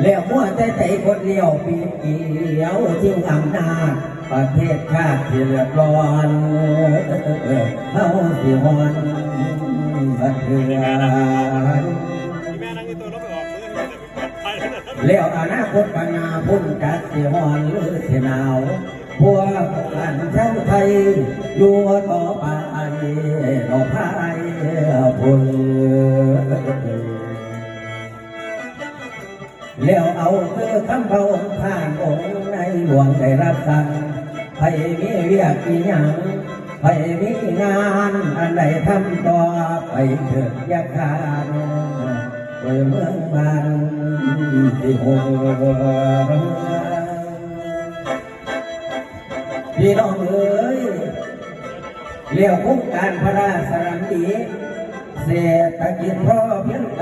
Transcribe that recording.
แล้วมัวแต่ใจคนเดียวปีเกี่ยวทิ้งอำนาจประเทศชาติเดือดร้อนเฮาสิฮอนบัดเทือนแล้วอนาคตปัญญาพุ่นกัดสิฮอนหรือสิหนาวพวกอันชาวไทยอยู่ต่อไปเราพายพุ่น แล้วเอาเธอคำเบาท่านองค์ในหลวงได้รับสั่งให้มีเวียกอีหยังให้มีงานอันใดทำต่อไปเถิดยาคานโดยเมืองบานที่หงพี่น้องเอ๋ยเลี้ยวโครงการพระราชสรันดีเศรษฐกิจพอเพียงกระติดเรื่อง